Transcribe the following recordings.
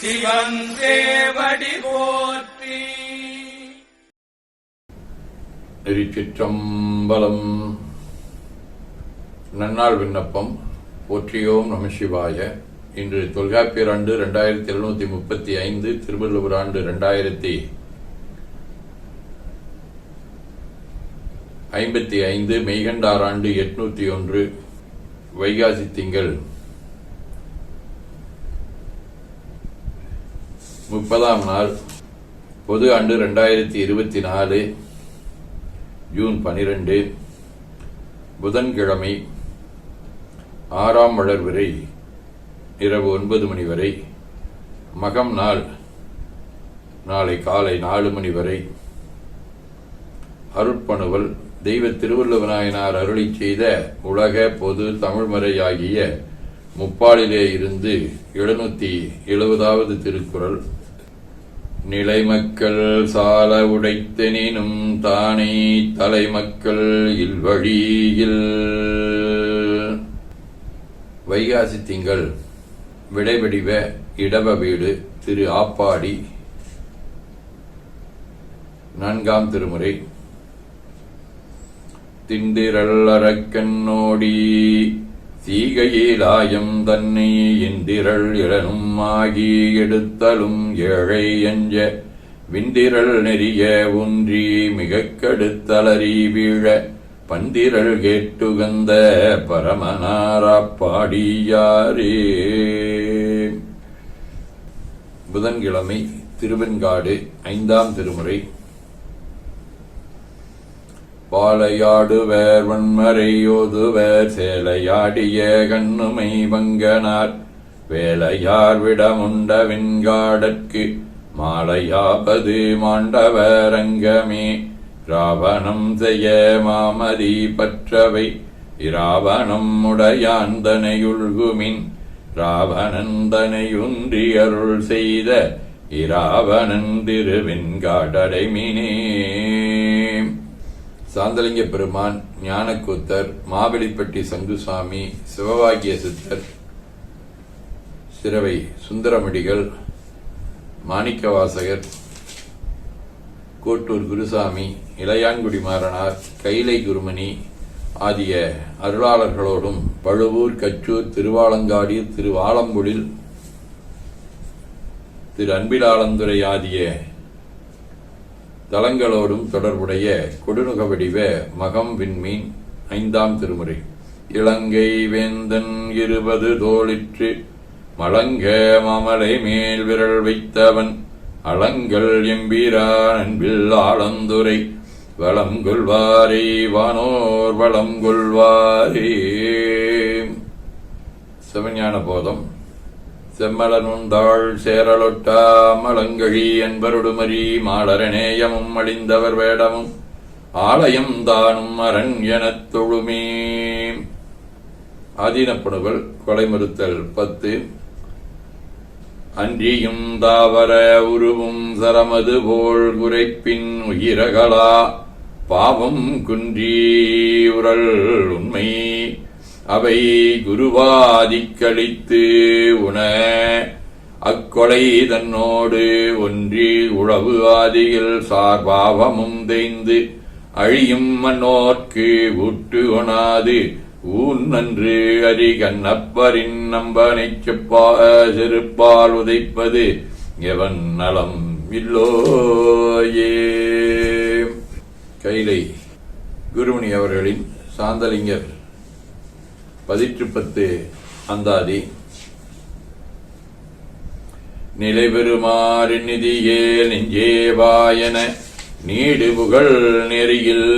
சிவன் சேவடி போற்றி. திருச்சிற்றம்பலம். நன்னாள் விண்ணப்பம். போற்றியோம் நமசிவாய இன்று தொல்காப்பியர் ஆண்டு ரெண்டாயிரத்தி எழுநூத்தி முப்பத்தி ஐந்து திருவள்ளுவர் ஆண்டு ரெண்டாயிரத்தி ஐம்பத்தி ஐந்து மெய்கண்டார் ஆண்டு எட்நூத்தி ஒன்று வைகாசி திங்கள். முப்பதாம் நாள் பொது ஆண்டு ரெண்டாயிரத்தி இருபத்தி நாலு ஜூன் பனிரெண்டு புதன்கிழமை ஆறாம் வளர் வரை இரவு ஒன்பது மணி வரை மகம் நாள் நாளை காலை நாலு மணி வரை. அருட்பணுவல் தெய்வ திருவள்ளுவநாயனார் அருளி செய்த உலக பொது தமிழ்மறையாகிய முப்பாலிலே இருந்து எழுநூத்தி எழுபதாவது திருக்குறள். நிலைமக்கள் சால உடைத்தெனினும் தானே தலைமக்கள் இல்வழியில். வைகாசி திங்கள் விடைவடிவ இடவ வீடு திரு ஆப்பாடி. நான்காம் திருமுறை. திண்டிரல் அரக்கண்ணோடி தீகையிலாயம் தன்னை இந்திரள் இளனும் ஆகி எடுத்தலும் ஏழை எஞ்ச விந்திரள் நெறிய ஒன்றி மிகக் கடுத்தலறி வீழ பந்திரள் கேட்டுகந்த பரமனாராப்பாடியாரே. புதன்கிழமை திருவெண்காடு ஐந்தாம் திருமுறை. பாலையாடுவர் வன்மறையோதுவர் சேலையாடிய கண்ணுமை வங்கனார் வேலையார் விடமுண்ட விண்காடற்கு மாலையாபது மாண்டவரங்கமே ராவணம் செய்ய மாமதி பற்றவை இராவணம் உடையாந்தனையுள்குமின் ராவணந்தனையுன்றி அருள் செய்த இராவணன் திருவெண்காடடைமினே. சாந்தலிங்க பெருமான் ஞானக்கூத்தர் மாவெளிப்பட்டி சங்குசாமி சிவவாக்கிய சித்தர் சிறவை சுந்தரமடிகள் மாணிக்கவாசகர் கோட்டூர் குருசாமி இளையான்குடி மாறனார் கைலை குருமணி ஆகிய அருளாளர்களோடும் பழுவூர் கச்சூர் திருவாலங்காடி திருவாலம்புழில் திரு அன்பிலாளந்துரை ஆகிய தலங்களோடும் தொடர்புடைய கொடுநுக வடிவ மகம் விண்மீன் ஐந்தாம் திருமுறை. இலங்கை வேந்தன் இருபது தோளிற்று மலங்க மாமலை மேல் விரல் வைத்தவன் அலங்கள் எம்பீரான் அன்பில் ஆளந்துரை வளம் கொள்வாரே வானோர் வளம் கொள்வாரே. சிவஞான போதம் செம்மலனுந்தாள் சேரலொட்டா மலங்கழி என்பருடுமரி மாலரநேயமும் அழிந்தவர் வேடமும் ஆலயம் தானும் அரண் எனத் தொழுமே. ஆதீனப்படுவல் கொலை மறுத்தல் பத்து. அன்றியும் தாவர உருவும் சரமது போல் குறைப்பின் உயிரகலா பாவம் குன்றி உரல் உண்மை. அவை குருவாதிக்களித்து உண அக்கொலை தன்னோடு ஒன்றி உழவு ஆதியில் சார்பாவமும் தேய்ந்து அழியும் மன்னோர்க்கு ஊட்டு ஒணாது ஊன் நன்று அரி கண்ணப்பரின் நம்பனைச் செப்பா செருப்பால் உதைப்பது எவன் நலம் இல்லோயே. கைலை குருமணி அவர்களின் சாந்தலிங்கர். பதிற்று பத்து அந்தாதி. நிலைபெறுமாறு நிதியே நெஞ்சே வாயன நீடு புகழ் நெறியில்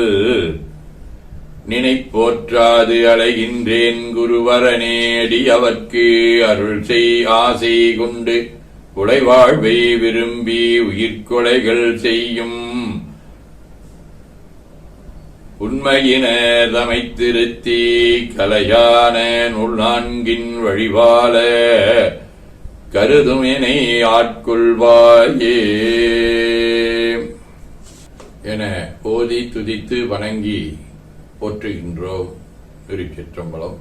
நினைப்போற்றாது அலைகின்றேன் குருவரனேடி அவர்க்கு அருள் செய் ஆசை கொண்டு. உழைவாழ்வை விரும்பி உயிர்கொலைகள் செய்யும் உண்மையினர் தமைத்திருத்தி கலையான நூல் நான்கின் வழிவால கருதுமினை ஆட்கொள்வாயே. என ஓதி துதித்து வணங்கி போற்றுகின்றோம் திருச்சிற்றம்பலம்.